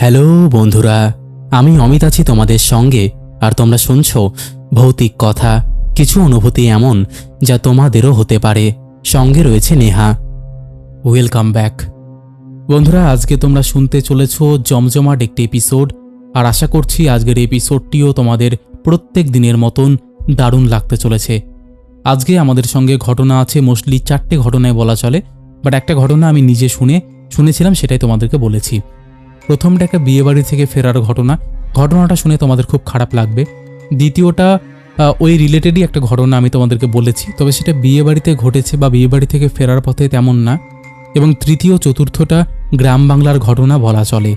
Hello বন্ধুরা, আমি অমিত আছি তোমাদের সঙ্গে, আর তোমরা শুনছো ভৌতিক কথা, কিছু অনুভূতি এমন যা তোমাদেরও হতে পারে। সঙ্গে রয়েছে নেহা। ওয়েলকাম ব্যাক বন্ধুরা, আজকে তোমরা শুনতে চলেছ জমজমাট একটি এপিসোড আর আশা করছি আজকের এপিসোডটিও তোমাদের প্রত্যেক দিনের মতন দারুণ লাগতে চলেছে। আজকে আমাদের সঙ্গে ঘটনা আছে, মোস্টলি চারটে ঘটনায় বলা চলে বাট একটা ঘটনা আমি নিজে শুনে, শুনেছিলাম, সেটাই তোমাদেরকে বলেছি। প্রথমটা একটা বিয়েবাড়ি থেকে ফেরার ঘটনা। ঘটনাটা শুনে তোমাদের খুব খারাপ লাগবে। দ্বিতীয়টা ওই রিলেটেডই একটা ঘটনা আমি তোমাদেরকে বলেছি, তবে সেটা বিয়েবাড়িতে ঘটেছে বা বিয়েবাড়ি থেকে ফেরার পথে তেমন না। এবং তৃতীয়, চতুর্থটা, গ্রাম বাংলার ঘটনা বলা চলে।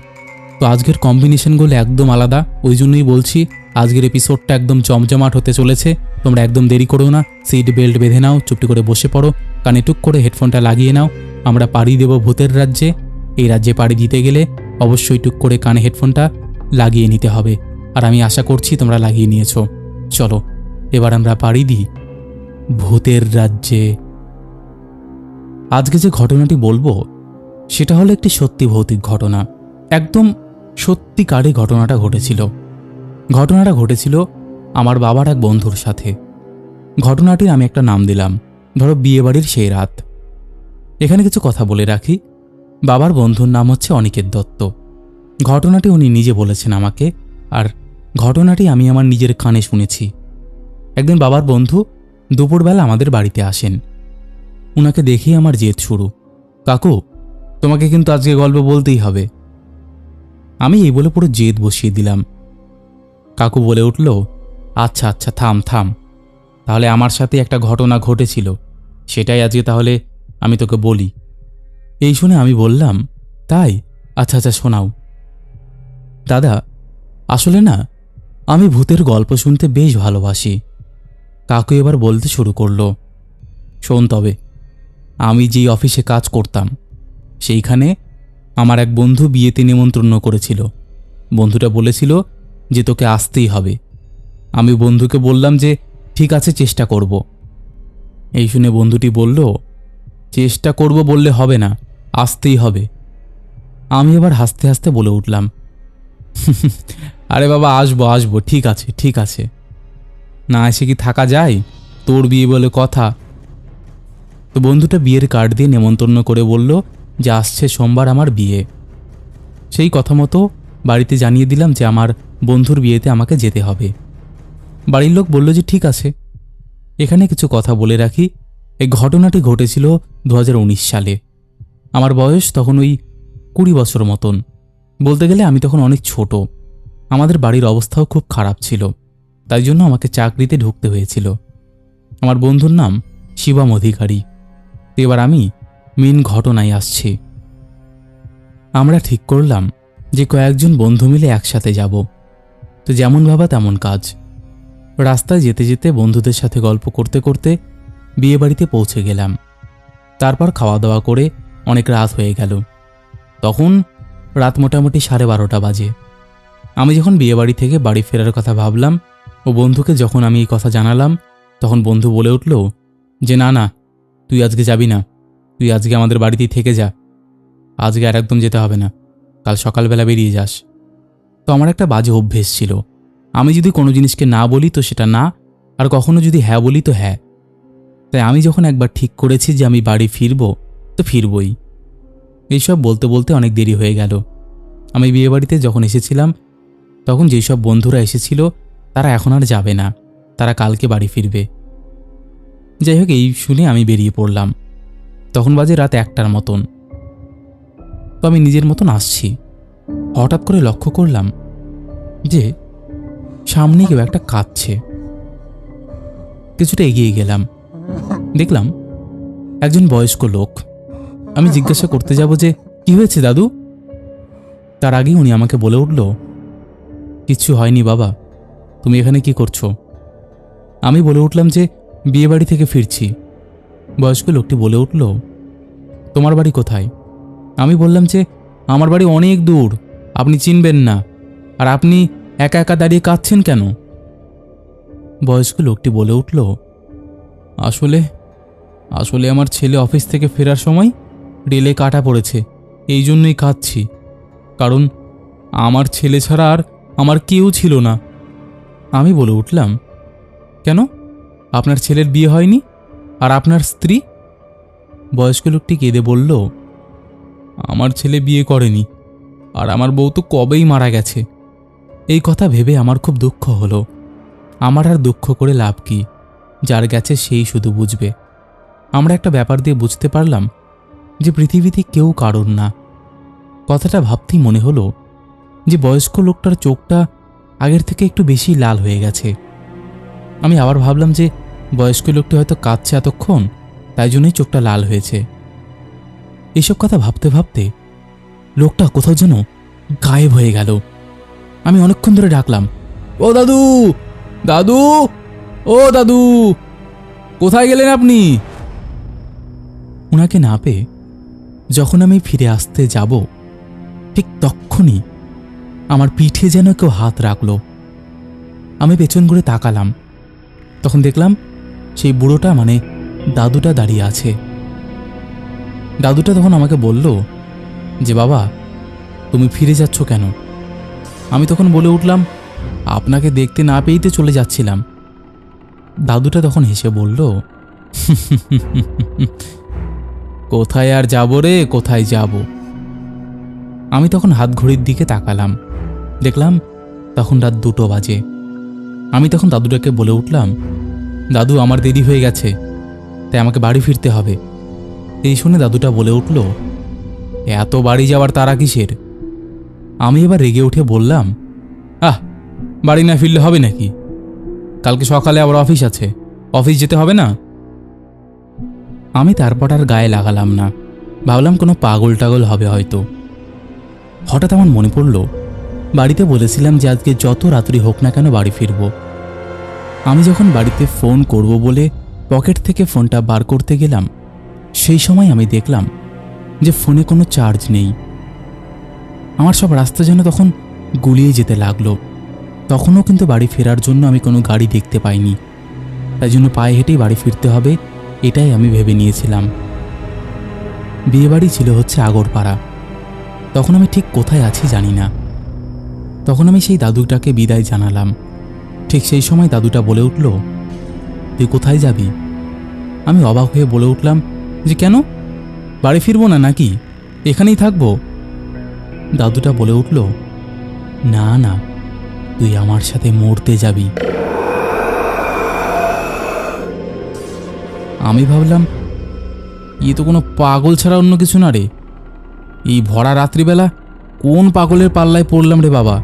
তো আজকের কম্বিনেশনগুলো একদম আলাদা। ওই জন্যই বলছি, আজকের এপিসোডটা একদম জমজমাট হতে চলেছে। তোমরা একদম দেরি করো না সিট বেল্ট বেঁধে নাও, চুপটি করে বসে পড়ো, কানে টুক করে হেডফোনটা লাগিয়ে নাও। আমরা পাড়ি দেব ভূতের রাজ্যে। এই রাজ্যে পাড়ি দিতে গেলে অবশ্যই টুক করে কানে হেডফোনটা লাগিয়ে নিতে হবে। আর আমি আশা করছি তোমরা লাগিয়ে নিয়েছ। চলো, এবার আমরা পাড়ি দিই। ভূতের রাজ্যে। আজকে যে ঘটনাটি বলব, সেটা হলো একটি সত্যি ভৌতিক ঘটনা। একদম সত্যিকারে ঘটনাটা ঘটেছিল। ঘটনাটা ঘটেছিল আমার বাবার এক বন্ধুর সাথে। ঘটনাটির আমি একটা নাম দিলাম। ধরো বিয়েবাড়ির সেই রাত। এখানে কিছু কথা বলে রাখি। বাবার বন্ধুর নাম হচ্ছে অনিকেত দত্ত। ঘটনাটি উনি নিজে বলেছেন আমাকে, আর ঘটনাটি আমি আমার নিজের কানে শুনেছি। একদিন বাবার বন্ধু দুপুরবেলা আমাদের বাড়িতে আসেন। উনাকে দেখেই আমার জেদ শুরু। কাকু, তোমাকে কিন্তু আজকে গল্প বলতেই হবে। আমি এই বলে পুরো জেদ বসিয়ে দিলাম। কাকু বলে উঠল আচ্ছা আচ্ছা থাম থাম। তাহলে আমার সাথে একটা ঘটনা ঘটেছিল। সেটাই আজকে তাহলে আমি তোকে বলি। এই শুনে আমি বললাম, তাই? আচ্ছা আচ্ছা শোনাও। দাদা, আসলে না, আমি ভূতের গল্প শুনতে বেশ ভালোবাসি। কাকু এবার বলতে শুরু করল, শোন তবে, আমি যেই অফিসে কাজ করতাম, সেইখানে আমার এক বন্ধু বিয়েতে নিমন্ত্রণ করেছিল। বন্ধুটা বলেছিল যে তোকে আসতেই হবে। আমি বন্ধুকে বললাম যে, ঠিক আছে, চেষ্টা করব। এই শুনে বন্ধুটি বলল, চেষ্টা করব বললে হবে না। আসতেই হবে। আমি এবার হাসতে হাসতে বলে উঠলাম, আরে বাবা, আসব আসব, ঠিক আছে ঠিক আছে। না এসে কি থাকা যায়? তোর বিয়ে বলে কথা? তো বন্ধুটা বিয়ের কার্ড দিয়ে নেমন্তন্ন করে বলল যে, আসছে সোমবার আমার বিয়ে। সেই কথা মতো বাড়িতে জানিয়ে দিলাম যে, আমার বন্ধুর বিয়েতে আমাকে যেতে হবে। বাড়ির লোক বলল যে, ঠিক আছে। এখানে কিছু কথা বলে রাখি। এই ঘটনাটি ঘটেছিল দু হাজার উনিশ সালে। আমার বয়স তখন ওই কুড়ি বছর মতন। বলতে গেলে আমি তখন অনেক ছোট। আমাদের বাড়ির অবস্থাও খুব খারাপ ছিল, তাই জন্য আমাকে চাকরিতে ঢুকতে হয়েছিল। আমার বন্ধুর নাম শিবম অধিকারী। এবার আমি মেন ঘটনায় আসছি। আমরা ঠিক করলাম যে কয়েকজন বন্ধু মিলে একসাথে যাব। তো যেমন ভাবা তেমন কাজ। রাস্তায় যেতে যেতে বন্ধুদের সাথে গল্প করতে করতে বিয়েবাড়িতে পৌঁছে গেলাম। তারপর খাওয়া দাওয়া করে অনেক রাত হয়ে গেল। তখন রাত মোটামুটি সাড়ে বারোটা বাজে। আমি যখন বিয়েবাড়ি থেকে বাড়ি ফেরার কথা ভাবলাম ও বন্ধুকে যখন আমি এই কথা জানালাম, তখন বন্ধু বলে উঠল, যে না না, তুই আজকে যাবি না। তুই আজকে আমাদের বাড়িতেই থেকে যা। আজকে আর একদম যেতে হবে না। কাল সকালবেলা বেরিয়ে যাস। তো আমার একটা বাজে অভ্যেস ছিল। আমি যদি কোনো জিনিসকে না বলি তো সেটা না, আর কখনো যদি হ্যাঁ বলি তো হ্যাঁ। তাই আমি যখন একবার ঠিক করেছি যে আমি বাড়ি ফিরবো তো ফিরবই। এইসব বলতে বলতে অনেক দেরি হয়ে গেল। আমি বিয়েবাড়িতে যখন এসেছিলাম, তখন যেই সব বন্ধুরা এসেছিল, তারা এখন আর যাবে না। তারা কালকে বাড়ি ফিরবে। যাই হোক, এই শুনে আমি বেরিয়ে পড়লাম। তখন বাজে রাত একটার মতন। তো আমি নিজের মতন আসছি। হঠাৎ করে লক্ষ্য করলাম যে, সামনে কেউ একটা কাঁদছে। কিছুটা এগিয়ে গেলাম। দেখলাম একজন বয়স্ক লোক। আমি জিজ্ঞাসা করতে যাব যে, কি হয়েছে দাদু? তার আগেই উনি আমাকে বলে উঠল কিচ্ছু হয়নি বাবা, তুমি এখানে কি করছ? আমি বলে উঠলাম যে বিয়েবাড়ি থেকে ফিরছি। বয়স্ক লোকটি বলে উঠল, তোমার বাড়ি কোথায়? আমি বললাম যে, আমার বাড়ি অনেক দূর, আপনি চিনবেন না, আর আপনি একা একা দাঁড়িয়ে কাঁদছেন কেন? বয়স্ক লোকটি বলে উঠল, আসলে আসলে আমার ছেলে অফিস থেকে ফেরার সময় রেলে কাটা পড়েছে। এই জন্যই কাঁদছি। কারণ আমার ছেলে ছাড়া আর আমার কেউ ছিল না। আমি বলে উঠলাম, কেন? আপনার ছেলের বিয়ে হয়নি? আর আপনার স্ত্রী? বয়স্ক লোকটি কেঁদে বলল, আমার ছেলে বিয়ে করেনি, আর আমার বউ তো কবেই মারা গেছে। এই কথা ভেবে আমার খুব দুঃখ হলো। আমার আর দুঃখ করে লাভ কি? যার গেছে সেই শুধু বুঝবে। আমরা একটা ব্যাপার দিয়ে বুঝতে পারলাম যে পৃথিবীতে কেউ কারণ না। কথাটা ভাবতেই মনে হলো যে বয়স্ক লোকটার চোখটা আগের থেকে একটু বেশি লাল হয়ে গেছে। আমি আবার ভাবলাম যে বয়স্ক লোকটি হয়তো কাঁদছে এতক্ষণ, তাই জন্যই চোখটা লাল হয়েছে। এসব কথা ভাবতে ভাবতে লোকটা কোথাও যেন গায়েব হয়ে গেল। আমি অনেকক্ষণ ধরে ডাকলাম, ও দাদু! দাদু! ও দাদু! কোথায় গেলেন আপনি? ওনাকে না পেয়ে যখন আমি ফিরে আসতে যাব, ঠিক তক্ষুনি আমার পিঠে যেন কেউ হাত রাখল। আমি পেছন ঘুরে তাকালাম। তখন দেখলাম সেই বুড়োটা মানে দাদুটা দাঁড়িয়ে আছে। দাদুটা তখন আমাকে বলল যে, বাবা, তুমি ফিরে যাচ্ছ কেন? আমি তখন বলে উঠলাম, আপনাকে দেখতে না পেয়েই তো চলে যাচ্ছিলাম। দাদুটা তখন হেসে বলল কোথায় আর যাব রে, কোথায় যাব? আমি তখন হাত ঘড়ির দিকে তাকালাম। দেখলাম তখন রাত দুটো বাজে। আমি তখন দাদুটাকে বলে উঠলাম, দাদু, আমার দেরি হয়ে গেছে, তাই আমাকে বাড়ি ফিরতে হবে। এই শুনে দাদুটা বলে উঠল, এত বাড়ি যাওয়ার তারা কিসের? আমি এবার রেগে উঠে বললাম, আহ, বাড়ি না ফিরলে হবে নাকি? কালকে সকালে আবার অফিস আছে, অফিস যেতে হবে না? আমি তারপর আর গায়ে লাগালাম না। ভাবলাম কোনো পাগল টাগল হবে হয়তো। হঠাৎ আমার মনে পড়ল, বাড়িতে বলেছিলাম যে আজকে যত রাত্রি হোক না কেন বাড়ি ফিরব। আমি যখন বাড়িতে ফোন করব বলে পকেট থেকে ফোনটা বার করতে গেলাম, সেই সময় আমি দেখলাম যে ফোনে কোনো চার্জ নেই। আমার সব রাস্তা যেন তখন গুলিয়ে যেতে লাগল। তখনও কিন্তু বাড়ি ফেরার জন্য আমি কোনো গাড়ি দেখতে পাইনি। তাই জন্য পায়ে হেঁটেই বাড়ি ফিরতে হবে এটাই আমি ভেবে নিয়েছিলাম। বিয়েবাড়ি ছিল হচ্ছে আগরপাড়া। তখন আমি ঠিক কোথায় আছি জানি না। তখন আমি সেই দাদুটাকে বিদায় জানালাম। ঠিক সেই সময় দাদুটা বলে উঠল, তুই কোথায় যাবি? আমি অবাক হয়ে বলে উঠলাম যে, কেন? বাড়ি ফিরবো না নাকি? এখানেই থাকব? দাদুটা বলে উঠল, না না, তুই আমার সাথে মরতে যাবি। আমি ভাবলাম ইয়ে তো কোনো পাগল ছাড়া অন্য কিছু না রে। এই ভরা রাত্রিবেলা কোন পাগলের পাল্লায় পড়লাম রে বাবা?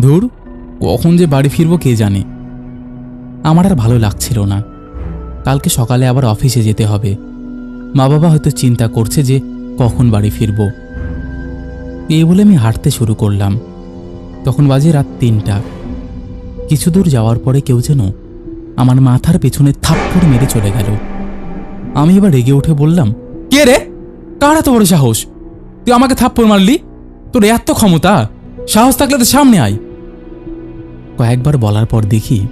ধুর, কখন যে বাড়ি ফিরবো কে জানে। আমার আর ভালো লাগছিল না। কালকে সকালে আবার অফিসে যেতে হবে। মা বাবা হয়তো চিন্তা করছে যে কখন বাড়ি ফিরব। এই বলে আমি হাঁটতে শুরু করলাম। তখন বাজে রাত তিনটা। কিছু দূর যাওয়ার পরে কেউ যেন আমার মাথার পেছনে থাপ্পড় মেরে চলে গেল। আমি এবার রেগে উঠে বললাম, কে রে? কার এত বড় সাহস? তুই আমাকে থাপ্পড় মারলি? তোর এত ক্ষমতা? সাহস থাকলে তো সামনে আয়। কয়েকবার বলার পর দেখি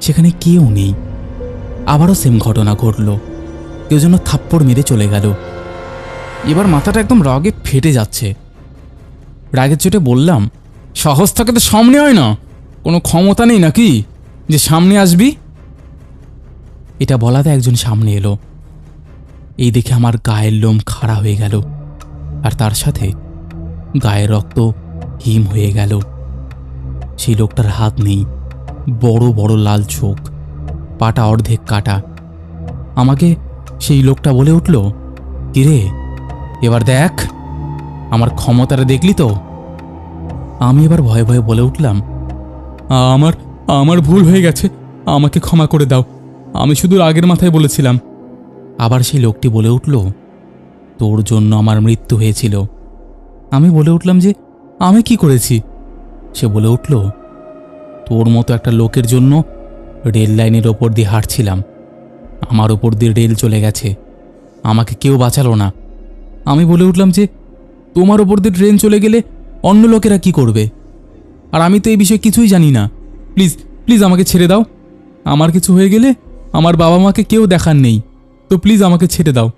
সেখানে কেউ নেই। আবারও সেম ঘটনা ঘটল। কেউ যেন থাপ্পড় মেরে চলে গেল। এবার মাথাটা একদম রাগে ফেটে যাচ্ছে। রাগের চোটে বললাম, সাহস থাকে তো সামনে হয় না। কোনো ক্ষমতা নেই নাকি? যে সামনে আসবি এটা বলাতে একজন সামনে এলো। এই দেখে আমার গায়ের লোম খাড়া হয়ে গেল। আর তার সাথে গায়ের রক্ত হিম হয়ে গেল। সেই লোকটার হাত নেই। বড় বড় লাল চোখ। পাটা অর্ধেক কাটা। আমাকে সেই লোকটা বলে উঠল, কিরে, এবার দেখ, আমার ক্ষমতাটা দেখলি তো? আমি এবার ভয়ে ভয়ে বলে উঠলাম, আমার আমার ভুল হয়ে গেছে, আমাকে ক্ষমা করে দাও। আমি শুধু আগের মাথায় বলেছিলাম, আবার সেই লোকটি বলে উঠল, তোর জন্য আমার মৃত্যু হয়েছিল। আমি বলে উঠলাম যে, আমি কি করেছি? সে বলে উঠল, তোর মতো একটা লোকের জন্য রেল লাইনের ওপর দিয়ে হাঁটছিলাম। আমার ওপর দিয়ে রেল চলে গেছে। আমাকে কেউ বাঁচালো না। আমি বলে উঠলাম যে, তোমার ওপর দিয়ে ট্রেন চলে গেলে অন্য লোকেরা কি করবে? আর আমি তো এই বিষয়ে কিছুই জানি না। প্লিজ প্লিজ আমাকে ছেড়ে দাও। আমার কিছু হয়ে গেলে আমার বাবা মাকে কেউ দেখার নেই। তো প্লিজ আমাকে ছেড়ে দাও।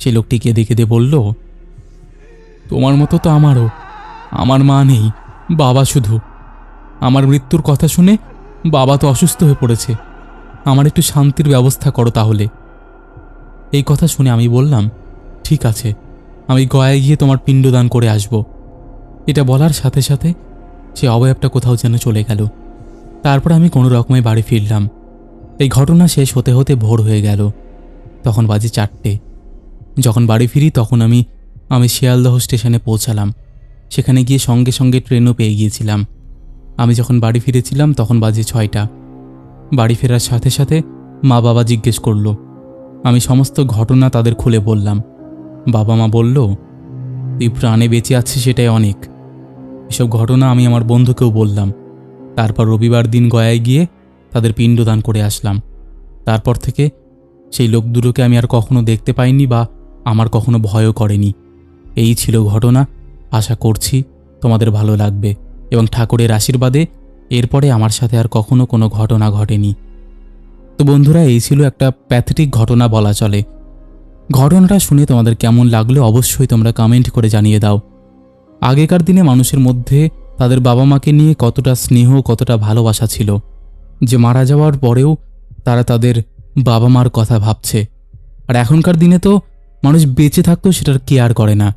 সে লোকটি কেঁদে কেঁদে বলল, তোমার মতো তো আমারও। আমার মা নেই, বাবা শুধু। আমার মৃত্যুর কথা শুনে বাবা তো অসুস্থ হয়ে পড়েছে। আমার একটু শান্তির ব্যবস্থা করো তাহলে। এই কথা শুনে আমি বললাম, ঠিক আছে, আমি গয়ায় গিয়ে তোমার পিণ্ডদান করে আসব। এটা বলার সাথে সাথে সে অবয়বটা কোথাও যেন চলে গেল। তারপর আমি কোনো রকমে বাড়ি ফিরলাম। এই ঘটনা শেষ হতে হতে ভোর হয়ে গেল। তখন বাজে চারটে। যখন বাড়ি ফিরি তখন আমি আমি শিয়ালদহ স্টেশনে পৌঁছালাম। সেখানে গিয়ে সঙ্গে সঙ্গে ট্রেনও পেয়ে গিয়েছিলাম। আমি যখন বাড়ি ফিরেছিলাম তখন বাজে ছয়টা। বাড়ি ফেরার সাথে সাথে মা বাবা জিজ্ঞেস করল। আমি সমস্ত ঘটনা তাদের খুলে বললাম। বাবা মা বলল, তুই প্রাণে বেঁচে আছিস সেটাই অনেক। এসব ঘটনা আমি আমার বন্ধুকেও বললাম। তারপর রবিবার দিন গয়ায় গিয়ে তাদের পিণ্ডদান করে আসলাম। তারপর থেকে সেই লোক দুটোকে আমি আর কখনো দেখতে পাইনি বা আমার কখনো ভয়ও করেনি। এই ছিল ঘটনা। আশা করছি তোমাদের ভালো লাগবে এবং ঠাকুরের আশীর্বাদে এরপরে আমার সাথে আর কখনো কোনো ঘটনা ঘটেনি। তো বন্ধুরা, এই ছিল একটা প্যাথেটিক ঘটনা বলা চলে। ঘটনাটা শুনে তোমাদের কেমন লাগল অবশ্যই তোমরা কমেন্ট করে জানিয়ে দাও। আগেকার দিনে মানুষের মধ্যে তাদের বাবা মাকে নিয়ে কতটা স্নেহ, কতটা ভালোবাসা ছিল। যে মারা যাওয়ার পরেও তারা তাদের বাবা মার কথা ভাবছে। আর এখনকার দিনে তো মানুষ বেঁচে থাকতেও সেটার কেয়ার করে না।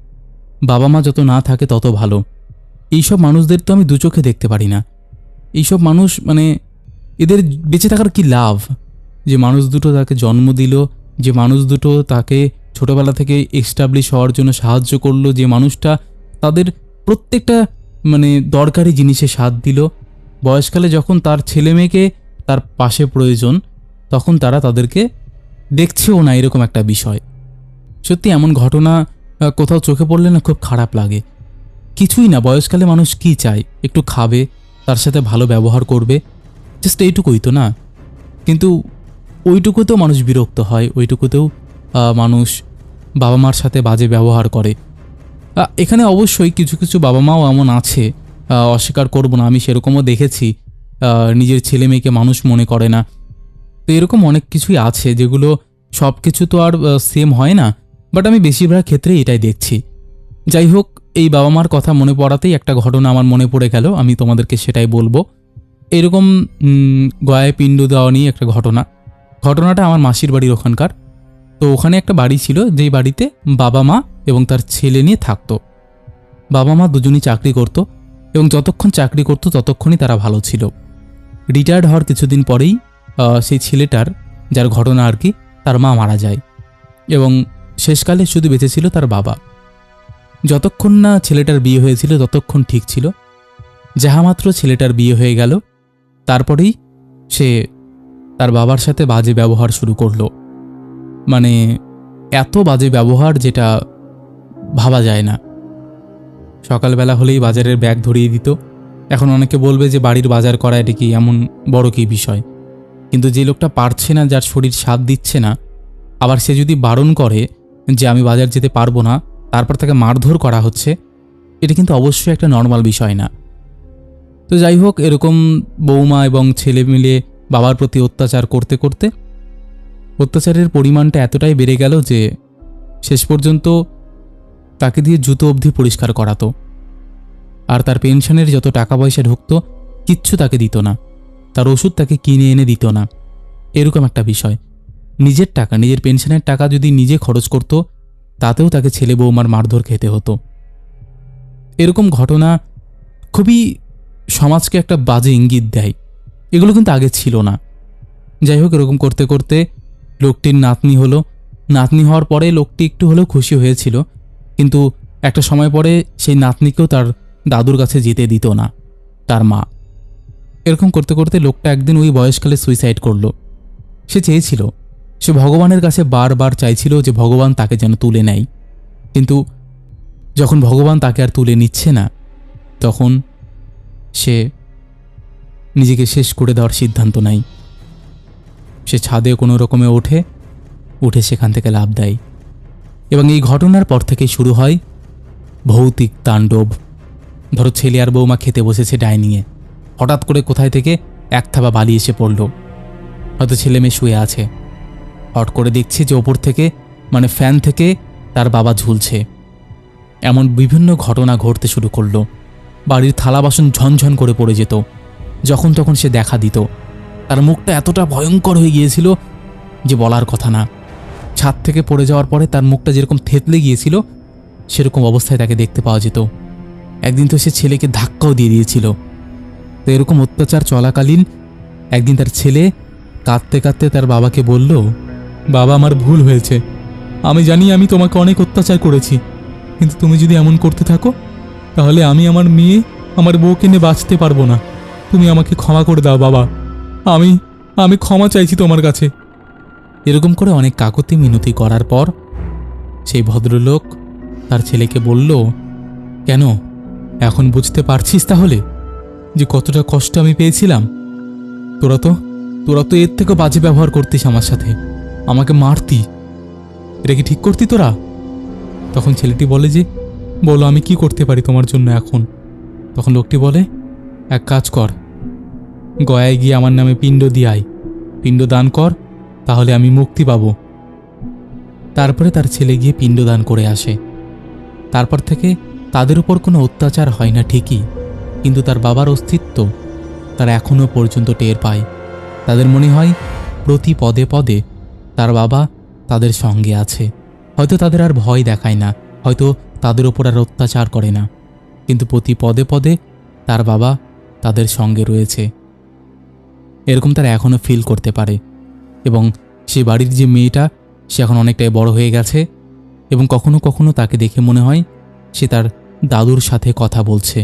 বাবা মা যত না থাকে তত ভালো। এইসব মানুষদের তো আমি দু চোখে দেখতে পারি না। এইসব মানুষ মানে এদের বেঁচে থাকার কি লাভ? যে মানুষ দুটো তাকে জন্ম দিল, যে মানুষ দুটো তাকে ছোটবেলা থেকে এস্টাবলিশ হওয়ার জন্য সাহায্য করল, যে মানুষটা তাদের প্রত্যেকটা মানে দরকারি জিনিসে সাথ দিল বয়সকালে যখন তার ছেলে মেয়েকে তার পাশে প্রয়োজন, তখন তারা তাদেরকে, দেখছেও না এরকম একটা বিষয়। সত্যি এমন ঘটনা কোথাও চোখে পড়লে না খুব খারাপ লাগে। কিছুই না, বয়সকালে মানুষ কি চায়? একটু খাবে, তার সাথে ভালো ব্যবহার করবে। জাস্ট এইটুকুই তো না? কিন্তু ওইটুকুতেও মানুষ বিরক্ত হয়, ওইটুকুতেও মানুষ বাবা মার সাথে বাজে ব্যবহার করে। এখানে অবশ্যই কিছু কিছু বাবা মাও এমন আছে। অস্বীকার করব না। আমি সেরকমও দেখেছি। নিজের ছেলে মেয়েকে মানুষ মনে করে না। তো এরকম অনেক কিছুই আছে যেগুলো সব কিছু তো আর সেম হয় না। বাট আমি বেশিরভাগ ক্ষেত্রে এটাই দেখছি। যাই হোক, এই বাবা মার কথা মনে পড়াতেই একটা ঘটনা আমার মনে পড়ে গেল। আমি তোমাদেরকে সেটাই বলব। এরকম গয়ায় পিণ্ড দেওয়া নিয়ে একটা ঘটনা। ঘটনাটা আমার মাসির বাড়ির ওখানকার। তো ওখানে একটা বাড়ি ছিল, যেই বাড়িতে বাবা মা এবং তার ছেলে নিয়ে থাকতো। বাবা মা দুজনই চাকরি করত। এবং যতক্ষণ চাকরি করত ততক্ষণই তারা ভালো ছিল। রিটায়ার্ড হওয়ার কিছুদিন পরেই সেই ছেলেটার, যার ঘটনা আর কি, তার মা মারা যায় এবং শেষকালে শুধু বেঁচে ছিল তার বাবা। যতক্ষণ না ছেলেটার বিয়ে হয়েছিল ততক্ষণ ঠিক ছিল। যাহামাত্র ছেলেটার বিয়ে হয়ে গেল, তারপরেই সে তার বাবার সাথে বাজে ব্যবহার শুরু করল। মানে এত বাজে ব্যবহার যেটা ভাবা যায় না। সকালবেলা হলেই বাজারের ব্যাগ ধরিয়ে দিত। এখন অনেকে বলবে যে বাড়ির বাজার করা এটা কি এমন বড় কি বিষয়? কিন্তু যে লোকটা পারছে না, যার শরীর সাথ দিচ্ছে না, আবার সে যদি বারণ করে যে আমি বাজার যেতে পারব না, তারপর তাকে মারধর করা হচ্ছে, এটা কিন্তু অবশ্যই একটা নর্মাল বিষয় না। তো যাই হোক, এরকম বৌমা এবং ছেলে মিলে বাবার প্রতি অত্যাচার করতে করতে অত্যাচারের পরিমাণটা এতটাই বেড়ে গেল যে শেষ পর্যন্ত তাকে দিয়ে জুতো অবধি পরিষ্কার করাতো। আর তার পেনশনের যত টাকা পয়সা ঢুকতো, কিচ্ছু তাকে দিত না। তার ওষুধ তাকে কিনে এনে দিত না। এরকম একটা বিষয়। নিজের টাকা, নিজের পেনশনের টাকা যদি নিজে খরচ করত, তাতেও তাকে ছেলে বৌমার মারধর খেতে হতো। এরকম ঘটনা খুবই সমাজকে একটা বাজে ইঙ্গিত দেয়। এগুলো কিন্তু আগে ছিল না। যাই হোক, এরকম করতে করতে লোকটির নাতনি হলো। নাতনি হওয়ার পরে লোকটি একটু হলেও খুশি হয়েছিল। কিন্তু একটা সময় পরে সেই নাতনিকেও তার দাদুর কাছে যেতে দিত না, তার মা। এরকম করতে করতে লোকটা একদিন ওই বয়সকালে সুইসাইড করল। সে চেয়েছিল, সে ভগবানের কাছে বারবার চাইছিল যে ভগবান তাকে যেন তুলে নেয়। কিন্তু যখন ভগবান তাকে আর তুলে নিচ্ছে না, তখন সে নিজেকে শেষ করে দেওয়ার সিদ্ধান্ত নেয়। সে ছাদে কোনো রকমে ওঠে, উঠে সেখান থেকে লাভ দেয়। এবং এই ঘটনার পর থেকে শুরু হয় ভৌতিক তাণ্ডব। ধরো ছেলে আর বৌমা খেতে বসেছে ডাইনিংয়ে। হঠাৎ করে কোথায় থেকে এক থাবা বালি এসে পড়ল। হয়তো ছেলে মেয়ে শুয়ে আছে। হট করে দেখছে যে ওপর থেকে মানে ফ্যান থেকে, তার বাবা ঝুলছে। এমন বিভিন্ন ঘটনা ঘটতে শুরু করল। বাড়ির থালা বাসন ঝনঝন করে পড়ে যেত। যখন তখন সে দেখা দিত। তার মুখটা এতটা ভয়ঙ্কর হয়ে গিয়েছিল যে বলার কথা না। ছাদ থেকে পড়ে যাওয়ার পরে তার মুখটা যেরকম থেতলে গিয়েছিল, সেরকম অবস্থায় তাকে দেখতে পাওয়া যেত। একদিন তো সে ছেলেকে ধাক্কাও দিয়ে দিয়েছিল। তো এরকম অত্যাচার চলাকালীন একদিন তার ছেলে কাঁদতে কাঁদতে তার বাবাকে বলল, বাবা, আমার ভুল হয়েছে। আমি জানি আমি তোমাকে অনেক অত্যাচার করেছি, কিন্তু তুমি যদি এমন করতে থাকো, তাহলে আমি আমার মেয়ে, আমার বউকে নিয়ে বাঁচতে পারব না। তুমি আমাকে ক্ষমা করে দাও, বাবা। আমি আমি ক্ষমা চাইছি তোমার কাছে। এরকম করে অনেক কাকতি মিনতি করার পর সেই ভদ্রলোক তার ছেলেকে বলল, কেন? এখন বুঝতে পারছিস তাহলে যে কতটা কষ্ট আমি পেয়েছিলাম? তোরা তো তোরা তো এর থেকেও বাজে ব্যবহার করতিস আমার সাথে। আমাকে মারতি। এটা কি ঠিক করতি তোরা? তখন ছেলেটি বলে যে, বলো, আমি কি করতে পারি তোমার জন্য এখন? তখন লোকটি বলে, এক কাজ কর। গয়ায় গিয়ে আমার নামে পিণ্ড দিয়ে আয় পিণ্ড দান কর তাহলে আমি মুক্তি পাব। তারপরে তার ছেলে গিয়ে পিণ্ডদান করে আসে। তারপর থেকে তাদের উপর কোনো অত্যাচার হয় না ঠিকই, কিন্তু তার বাবার অস্তিত্ব তারা এখনও পর্যন্ত টের পায়। তাদের মনে হয় প্রতি পদে পদে তার বাবা তাদের সঙ্গে আছে। হয়তো তাদের আর ভয় দেখায় না, হয়তো তাদের ওপর আর অত্যাচার করে না, কিন্তু প্রতি পদে পদে তার বাবা তাদের সঙ্গে রয়েছে। এরকম তারা এখনও ফিল করতে পারে। এবং সে বাড়ির যে মেয়েটা, সে এখন অনেকটাই বড় হয়ে গেছে এবং কখনো কখনো তাকে দেখে মনে হয় সে তার দাদুর সাথে কথা বলছে।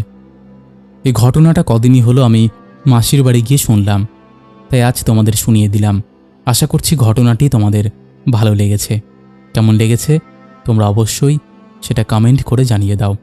এই ঘটনাটা কদিনই হলো আমি মাসির বাড়ি গিয়ে শুনলাম। তাই আজ তোমাদের শুনিয়ে দিলাম। আশা করছি ঘটনাটি তোমাদের ভালো লেগেছে। কেমন লেগেছে তোমরা অবশ্যই সেটা কমেন্ট করে জানিয়ে দাও।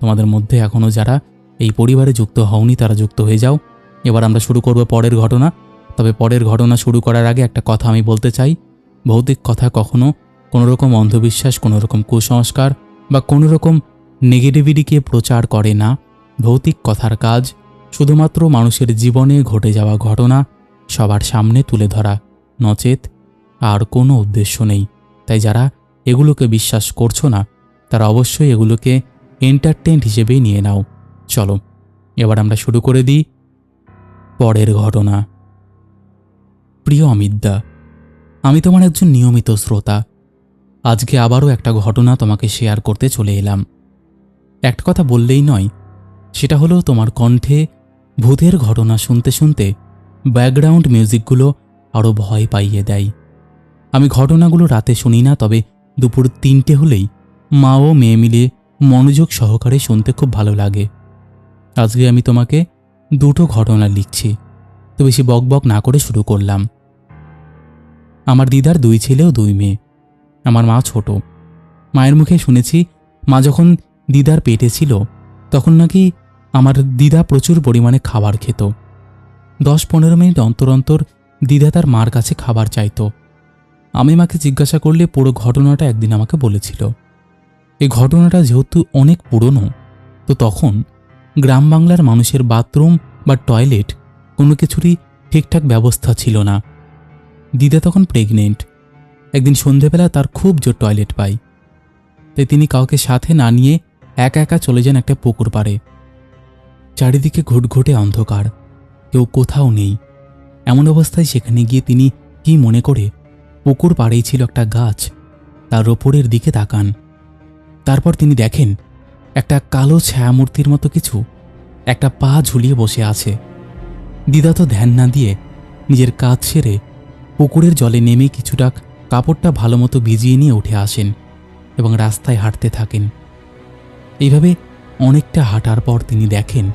তোমাদের মধ্যে এখনও যারা এই পরিবারে যুক্ত হওনি, তারা যুক্ত হয়ে যাও। এবার আমরা শুরু করব পরের ঘটনা। তবে পরের ঘটনা শুরু করার আগে একটা কথা আমি বলতে চাই। ভৌতিক কথা কখনো কোনো রকম অন্ধবিশ্বাস কোনো রকম কুসংস্কার বা কোনো রকম নেগেটিভিটিকে প্রচার করে না। ভৌতিক কথার কাজ শুধুমাত্র মানুষের জীবনে ঘটে যাওয়া ঘটনা সবার সামনে তুলে ধরা, নচেত আর কোনো উদ্দেশ্য নেই। তাই যারা এগুলোকে বিশ্বাস করছ না, তারা অবশ্যই এগুলোকে এন্টারটেন্ট হিসেবেই নিয়ে নাও। চলো, এবার আমরা শুরু করে দিই পরের ঘটনা। প্রিয় অমিতদা, আমি তোমার একজন নিয়মিত শ্রোতা। আজকে আবারও একটা ঘটনা তোমাকে শেয়ার করতে চলে এলাম। একটা কথা বললেই নয়, সেটা হলো তোমার কণ্ঠে ভূতের ঘটনা শুনতে শুনতে ব্যাকগ্রাউন্ড মিউজিকগুলো আরও ভয় পাইয়ে দেয়। আমি ঘটনাগুলো রাতে শুনি না, তবে দুপুর তিনটে হলেই মা ও মেয়ে মিলে মনোযোগ সহকারে শুনতে খুব ভালো লাগে। আজকে আমি তোমাকে দুটো ঘটনা লিখছি। বেশি বকবক না করে শুরু করলাম। আমার দিদার দুই ছেলে ও দুই মেয়ে। আমার মা ছোট। মায়ের মুখে শুনেছি মা যখন দিদার পেটে ছিল, তখন নাকি আমার দিদা প্রচুর পরিমাণে খাবার খেত। দশ পনেরো মিনিট অন্তর অন্তর দিদা তার মার কাছে খাবার চাইতো। আমি মাকে জিজ্ঞাসা করলে পুরো ঘটনাটা একদিন আমাকে বলেছিল। এই ঘটনাটা যেহেতু অনেক পুরনো, তো তখন গ্রাম বাংলার মানুষের বাথরুম বা টয়লেট কোনো কিছুরই ঠিকঠাক ব্যবস্থা ছিল না। দিদা তখন প্রেগনেন্ট একদিন সন্ধেবেলা তার খুব জোর টয়লেট পাই তাই তিনি কাউকে সাথে না নিয়ে একা একা চলে যান একটা পুকুর পাড়ে। চারিদিকে ঘুটঘুটে অন্ধকার। কেউ কোথাও নেই। এমন অবস্থায় সেখানে গিয়ে তিনি কি মনে করে, পুকুর পাড়েই ছিল একটা গাছ, তার ওপরের দিকে তাকান। তারপর তিনি দেখেন, একটা কালো ছায়ামূর্তির মতো কিছু, একটা পা ঝুলিয়ে বসে আছে। দিদা তো ধ্যান না দিয়ে নিজের কাজ সেরে পুকুরের জলে নেমে কিছুটা কাপড়টা ভালো মতো ভিজিয়ে নিয়ে উঠে আসেন এবং রাস্তায় হাঁটতে থাকেন। এইভাবে অনেকটা হাঁটার পর তিনি দেখেন,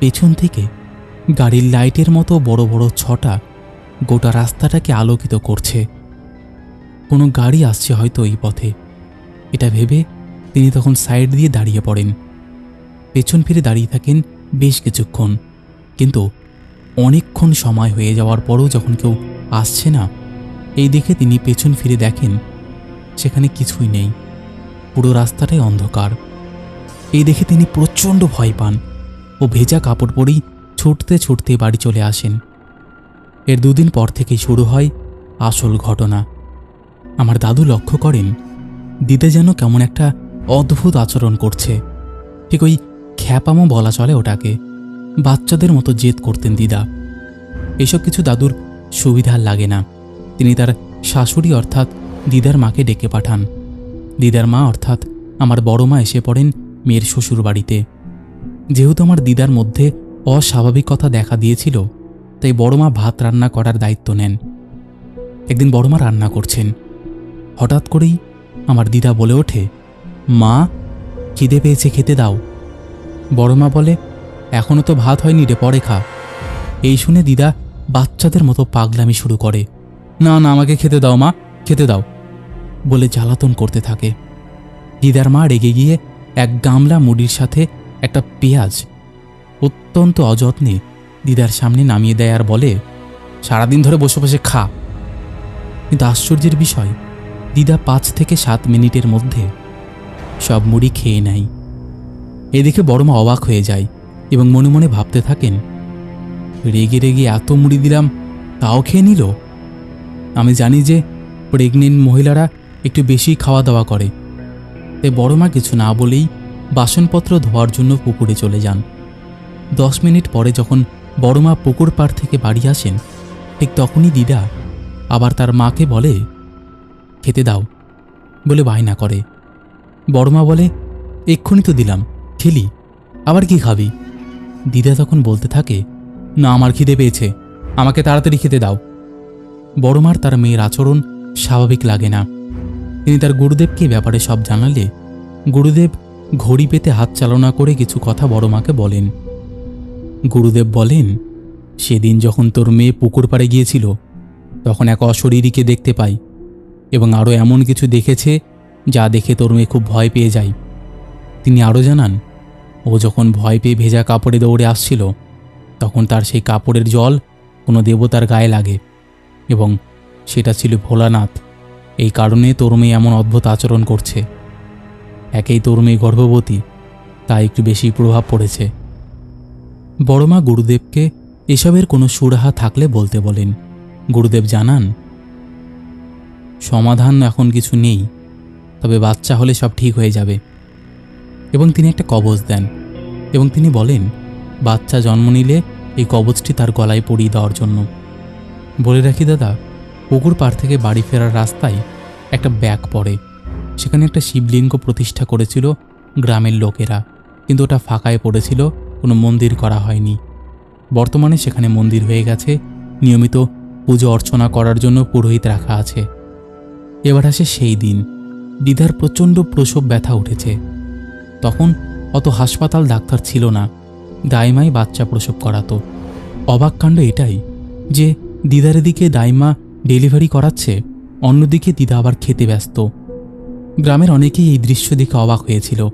পেছন থেকে গাড়ির লাইটের মতো বড় বড় ছটা গোটা রাস্তাটাকে আলোকিত করছে। কোনো গাড়ি আসছে হয়তো এই পথে। এটা ভেবে তিনি তখন সাইড দিয়ে দাঁড়িয়ে পড়েন। পেছন ফিরে দাঁড়িয়ে থাকেন বেশ কিছুক্ষণ, কিন্তু অনেকক্ষণ সময় হয়ে যাওয়ার পরও যখন কেউ আসছে না, এই দেখে তিনি পেছন ফিরে দেখেন, সেখানে কিছুই নেই। পুরো রাস্তাটাই অন্ধকার। এই দেখে তিনি প্রচণ্ড ভয় পান ও ভেজা কাপড় পরেই ছুটতে ছুটতে বাড়ি চলে আসেন। এর দুদিন পর থেকেই শুরু হয় আসল ঘটনা। আমার দাদু লক্ষ্য করেন দিদা যেন কেমন একটা অদ্ভুত আচরণ করছে। ঠিক ওই খ্যাপামো বলা চলে ওটাকে। বাচ্চাদের মতো জেদ করতেন দিদা। এসব কিছু দাদুর সুবিধার লাগে না। তিনি তার শাশুড়ি অর্থাৎ দিদার মাকে ডেকে পাঠান। দিদার মা অর্থাৎ আমার বড় মা এসে পড়েন মেয়ের শ্বশুর বাড়িতে। যেহেতু আমার দিদার মধ্যে অস্বাভাবিকতা দেখা দিয়েছিল, তাই বড় মা ভাত রান্না করার দায়িত্ব নেন। একদিন বড় মা রান্না করছেন। হঠাৎ করেই আমার দিদা বলে ওঠে, মা, খিদে পেয়েছে, খেতে দাও। বড় মা বলে এখনও তো ভাত হয়নি রে, পরে খা। এই শুনে দিদা বাচ্চাদের মতো পাগলামি শুরু করে। না না, আমাকে খেতে দাও, মা, খেতে দাও। বলে জ্বালাতন করতে থাকে। দিদার মা রেগে গিয়ে এক গামলা মুড়ির সাথে একটা পেঁয়াজ অত্যন্ত অযত্নে দিদার সামনে নামিয়ে দেয় আর বলে, সারাদিন ধরে বসে বসে খা। কিন্তু আশ্চর্যের বিষয়, দিদা পাঁচ থেকে সাত মিনিটের মধ্যে সব মুড়ি খেয়ে নেয়। এদিকে বড়মা অবাক হয়ে যায়। এবং মনে মনে ভাবতে থাকেন, রেগে রেগে এত মুড়ি দিলাম, তাও খেয়ে নিল? আমি জানি যে প্রেগনেন্ট মহিলারা একটু বেশি খাওয়া দাওয়া করে। তাই বড়মা কিছু না বলেই বাসনপত্র ধোয়ার জন্য পুকুরে চলে যান। দশ মিনিট পরে যখন বড়মা পুকুর পাড় থেকে বাড়ি আসেন, ঠিক তখনই দিদা আবার তার মাকে বলে, খেতে দাও। বলে বায়না করে। বড়মা বলে, এক্ষুনি তো দিলাম, খেলি, আবার কি খাবি? দিদা তখন বলতে থাকে, না, আমার খিদে পেয়েছে। আমাকে তাড়াতাড়ি খেতে দাও। বড়মার তার মেয়ের আচরণ স্বাভাবিক লাগে না। তিনি তার গুরুদেবকে ব্যাপারে সব জানালে, গুরুদেব ঘড়ি পেতে হাত চালনা করে কিছু কথা বড় মাকে বলেন। গুরুদেব বলেন, সেদিন যখন তোর মেয়ে পুকুর পাড়ে গিয়েছিল, তখন এক অশরীরীকে দেখতে পাই এবং আরও এমন কিছু দেখেছে যা দেখে তোর মেয়ে খুব ভয় পেয়ে যায়। তিনি আরও জানান ও যখন ভয় পেয়ে ভেজা কাপড়ে দৌড়ে আসছিল, তখন তার সেই কাপড়ের জল কোনো দেবতার গায়ে লাগে এবং সেটা ছিল ভোলানাথ। এই কারণে তোর মেয়ে এমন অদ্ভুত আচরণ করছে। একেই তোর মেয়ে গর্ভবতী, তাই একটু বেশি প্রভাব পড়েছে। বড়মা গুরুদেবকে এসবের কোনো সুরাহা থাকলে বলতে বলেন। গুরুদেব জানান, সমাধান এখন কিছু নেই, তবে বাচ্চা হলে সব ঠিক হয়ে যাবে। এবং তিনি একটা কবচ দেন। এবং তিনি বলেন, বাচ্চা জন্ম নিলে এই কবচটি তার গলায় পরিয়ে দেওয়ার জন্য। বলে রাখি, দাদা, পুকুর পাড় থেকে বাড়ি ফেরার রাস্তায় একটা ব্যাগ পড়ে। সেখানে একটা শিবলিঙ্গ প্রতিষ্ঠা করেছিল গ্রামের লোকেরা। কিন্তু ওটা ফাঁকায় পড়েছিল, কোনো মন্দির করা হয়নি। বর্তমানে সেখানে মন্দির হয়ে গেছে, নিয়মিত পুজো অর্চনা করার জন্য পুরোহিত রাখা আছে। এবার আসে সেই দিন। দিদার প্রচণ্ড প্রসব ব্যথা উঠেছে। তখন অত হাসপাতাল ডাক্তার ছিল না। দাইমাই বাচ্চা প্রসব করাতো। অবাক কাণ্ড এটাই যে দিদার দিকে দাইমা ডেলিভারি করাচ্ছে, অন্যদিকে দিদা আবার খেতে ব্যস্ত। গ্রামের অনেকেই এই দৃশ্য দেখে অবাক হয়েছিল।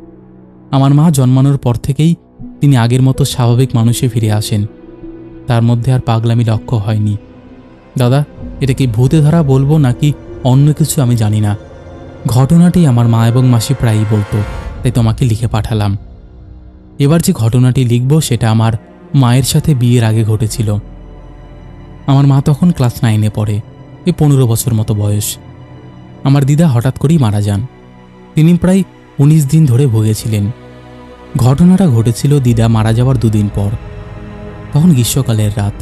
আমার মা জন্মানোর পর থেকেই তিনি আগের মতো স্বাভাবিক মানুষে ফিরে আসেন। তার মধ্যে আর পাগলামি লক্ষ্য হয়নি। দাদা, এটা কি ভূতে ধরা বলব নাকি অন্য কিছু আমি জানি না। ঘটনাটি আমার মা এবং মাসি প্রায়ই বলতো। তাই তোমাকে লিখে পাঠালাম। এবার যে ঘটনাটি লিখব, সেটা আমার মায়ের সাথে বিয়ের আগে ঘটেছিল। আমার মা তখন ক্লাস নাইনে পড়ে এই পনেরো বছর মতো বয়স। আমার দিদা হঠাৎ করেই মারা যান। তিনি প্রায় উনিশ দিন ধরে ভুগেছিলেন। ঘটনাটা ঘটেছিল দিদা মারা যাওয়ার দুদিন পর। তখন গ্রীষ্মকালের রাত।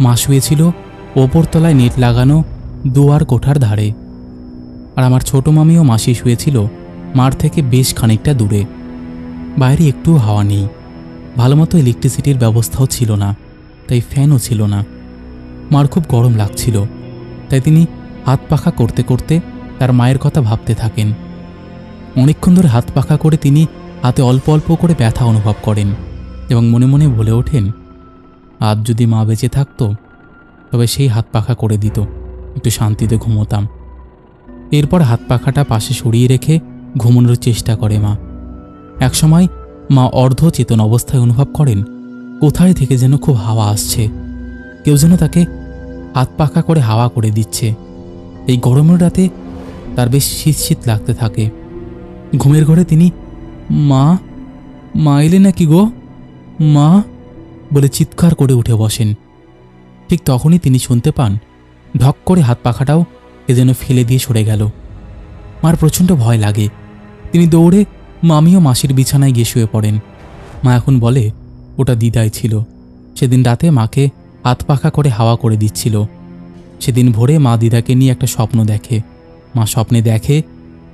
মা শুয়েছিল ওপরতলায় নেট লাগানো দুয়ার কোঠার ধারে। আর আমার ছোট মামি ও মাসি শুয়েছিল মার থেকে বেশ খানিকটা দূরে। বাইরে একটু হাওয়া নেই। ভালো মতো ইলেকট্রিসিটির ব্যবস্থাও ছিল না, তাই ফ্যানও ছিল না। মার খুব গরম লাগছিল, তাই তিনি হাত পাখা করতে করতে তার মায়ের কথা ভাবতে থাকেন। অনেকক্ষণ ধরে হাত পাখা করে তিনি হাতে অল্প অল্প করে ব্যথা অনুভব করেন এবং মনে মনে বলে ওঠেন, আজ যদি মা বেঁচে থাকতো, তবে সেই হাত পাখা করে দিত, একটু শান্তিতে ঘুমোতাম। এরপর হাত পাখাটা পাশে সরিয়ে রেখে ঘুমানোর চেষ্টা করে মা। একসময় মা অর্ধ চেতন অবস্থায় অনুভব করেন, কোথায় থেকে যেন খুব হাওয়া আসছে। কেউ যেন তাকে হাত পাখা করে হাওয়া করে দিচ্ছে। এই গরমের রাতে তার বেশ শীত শীত লাগতে থাকে। ঘুমের ঘরে তিনি, মা মা এলে নাকি গো? মা? বলে চিৎকার করে উঠে বসেন। ঠিক তখনই তিনি শুনতে পান, ঢক করে হাত পাখাটাও এ যেন ফেলে দিয়ে সরে গেল। মার প্রচণ্ড ভয় লাগে। তিনি দৌড়ে মামি ও মাসির বিছানায় গিয়ে শুয়ে পড়েন। মা এখন বলে, ওটা দিদাই ছিল। সেদিন রাতে মাকে হাত পাখা করে হাওয়া করে দিচ্ছিল। সেদিন ভোরে মা দিদাকে নিয়ে একটা স্বপ্ন দেখে। মা স্বপ্নে দেখে,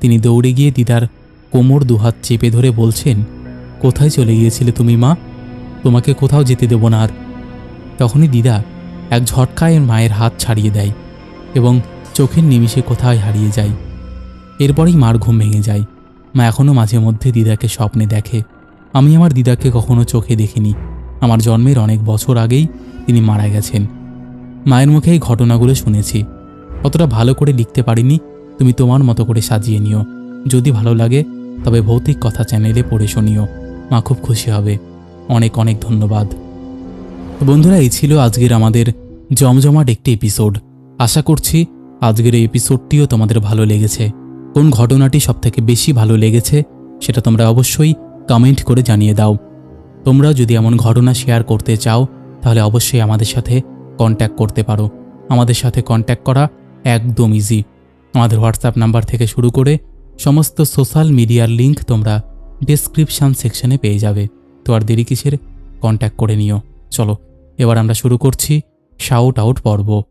তিনি দৌড়ে গিয়ে দিদার কোমর দুহাত চেপে ধরে বলছেন, কোথায় চলে গিয়েছিলে তুমি, মা? তোমাকে কোথাও যেতে দেব না আর। তখনই দিদা এক ঝটকায় মায়ের হাত ছাড়িয়ে দেয় এবং চোখের নিমিষে কোথায় হারিয়ে যায়। এরপরেই মার ঘুম ভেঙে যায়। মা এখনও মাঝে মধ্যে দিদাকে স্বপ্নে দেখে। আমি আমার দিদাকে কখনো চোখে দেখিনি। আমার জন্মের অনেক বছর আগেই তিনি মারা গেছেন। মায়ের মুখে এই ঘটনাগুলো শুনেছি। অতটা ভালো করে লিখতে পারিনি। তুমি তোমার মতো করে সাজিয়ে নিও। যদি ভালো লাগে, তবে ভৌতিক কথা চ্যানেলে পড়ে শুনিও। মা খুব খুশি হবে। অনেক অনেক ধন্যবাদ। বন্ধুরা, এই ছিল আজকের আমাদের জমজমাট একটি এপিসোড। আশা করছি আজকের এই এপিসোডটিও তোমাদের ভালো লেগেছে। কোন ঘটনাটি সবথেকে বেশি ভালো লেগেছে সেটা তোমরা অবশ্যই কমেন্ট করে জানিয়ে দাও। তোমরা যদি এমন ঘটনা শেয়ার করতে চাও, তাহলে অবশ্যই আমাদের সাথে কন্ট্যাক্ট করতে পারো। আমাদের সাথে কন্ট্যাক্ট করা একদম ইজি আমাদের হোয়াটসঅ্যাপ নাম্বার থেকে শুরু করে সমস্ত সোশ্যাল মিডিয়ার লিংক তোমরা ডেসক্রিপশান সেকশনে পেয়ে যাবে। তো আর দেরি কিসের? কন্ট্যাক্ট করে নিও। চলো, এবার আমরা শুরু করছি শাউট আউট পর্ব।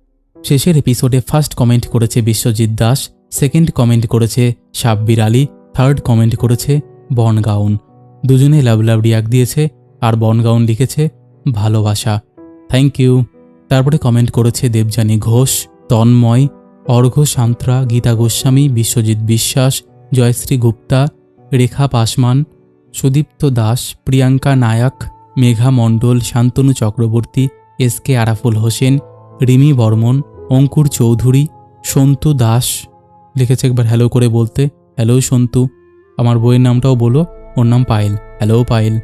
শেষের এপিসোডে ফার্স্ট কমেন্ট করেছে বিশ্বজিৎ দাস। সেকেন্ড কমেন্ট করেছে সাব্বির আলী, থার্ড কমেন্ট করেছে বনগাউন দুজনে লাভ লাভ রিয়াক দিয়েছে আর বনগাউন লিখেছে ভালোবাসা। থ্যাংক ইউ তারপরে কমেন্ট করেছে দেবযানী ঘোষ, তন্ময়, অর্ঘ্য সান্ত্রা, গীতা গোস্বামী, বিশ্বজিৎ বিশ্বাস, জয়শ্রী গুপ্তা, রেখা পাসমান, সুদীপ্ত দাস, প্রিয়াঙ্কা নায়ক, মেঘা মণ্ডল, শান্তনু চক্রবর্তী, এস কে আরাফুল হোসেন, রিমি বর্মন, অঙ্কুর চৌধুরী, সন্তু দাস লিখেছে একবার হ্যালো করে বলতে, হ্যালো সন্তু, আমার বইয়ের নামটাও বলো, ওর নাম পায়েল, হ্যালো পায়েল।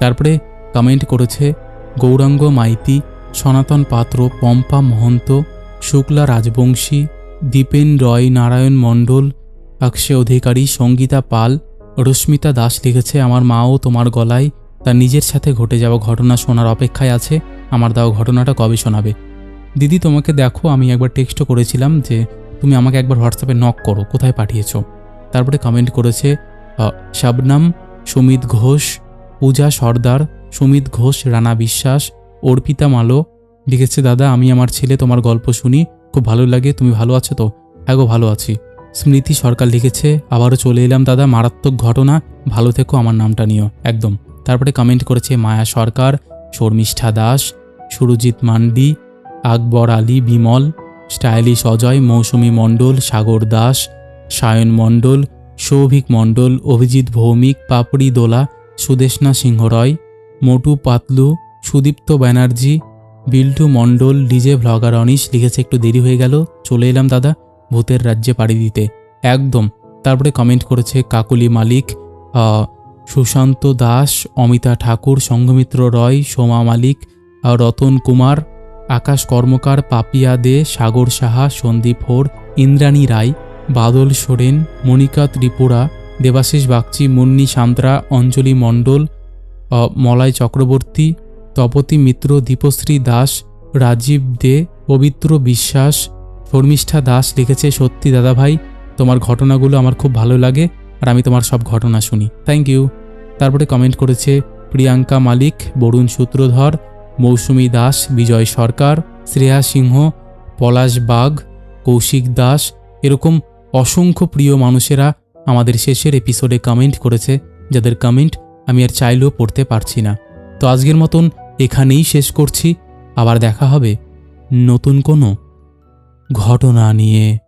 তারপরে কমেন্ট করেছে, গৌরাঙ্গ মাইতি, সনাতন পাত্র, পম্পা মহন্ত, শুক্লা রাজবংশী, দীপেন রয়, নারায়ণ মণ্ডল, অক্ষয় অধিকারী, সঙ্গীতা পাল, রশ্মিতা দাস লিখেছে, আমার মাও তোমার গলায় তার নিজের সাথে ঘটে যাওয়া ঘটনা শোনার অপেক্ষায় আছে, আমার দেওয়া ঘটনাটা কবে শোনাবে। দিদি, তোমাকে দেখো, আমি একবার টেক্সটও করেছিলাম যে তুমি আমাকে একবার হোয়াটসঅ্যাপে নক করো, কোথায় পাঠিয়েছো? তারপরে কমেন্ট করেছে শাবনাম, সুমিত ঘোষ, পূজা সর্দার, সুমিত ঘোষ, রানা বিশ্বাস, অর্পিতা মালো। লিখেছে, দাদা, আমি আমার ছেলে, তোমার গল্প শুনি, খুব ভালো লাগে, তুমি ভালো আছো তো? হ্যাঁ গো, ভালো আছি। স্মৃতি সরকার লিখেছে, আবারও চলে এলাম, দাদা, মারাত্মক ঘটনা, ভালো থেকো, আমার নামটা নিও। একদম। তারপরে কমেন্ট করেছে, Maya Sarkar, Sharmistha Das, Surajit Mandi, Akbar Ali Bimal stylish Ajay Mousumi Mondal, Sagar Das, Sayan Mondal, Souvik Mondal, Abhijit Bhowmik, Papri Dola, Sudeshna Singha Roy Motu Patlu, Sudipta Banerjee, Biltu Mondal, DJ vlogger Anish লিখেছে, একটু দেরি হয়ে গেল, চলে এলাম দাদা, ভূতের রাজ্যে পাড়ি দিতে। একদম। তারপরে কমেন্ট করেছে কাকুলি মালিক সুশান্ত দাস, অমিতা ঠাকুর সংঘমিত্র রয়, সোমা মালিক রতন কুমার আকাশ কর্মকার পাপিয়া দে, সাগর সাহা, সন্দীপ হোর, ইন্দ্রাণী রায়, বাদল সোরেন মনিকা ত্রিপুরা, দেবাশিস বাগচি, মুন্নি সান্ত্রা, অঞ্জলি মণ্ডল মলয় চক্রবর্তী, তপতি মিত্র, দীপশ্রী দাস, রাজীব দে, পবিত্র বিশ্বাস, শর্মিষ্ঠা দাস লিখেছে, সত্যি দাদাভাই, তোমার ঘটনাগুলো আমার খুব ভালো লাগে আর আমি তোমার সব ঘটনা শুনি। থ্যাংক ইউ তারপরে কমেন্ট করেছে, প্রিয়াঙ্কা মালিক, বরুণ সূত্রধর মৌসুমী দাস, বিজয় সরকার, শ্রেয়া সিংহ, পলাশ বাগ, কৌশিক দাস এরকম অসংখ্য প্রিয় মানুষেরা আমাদের শেষের এপিসোডে কমেন্ট করেছে, যাদের কমেন্ট আমি আর চাইলেও পড়তে পারছি না। তো আজকের মতন এখানেই শেষ করছি, আবার দেখা হবে নতুন কোনো ঘটনা নিয়ে।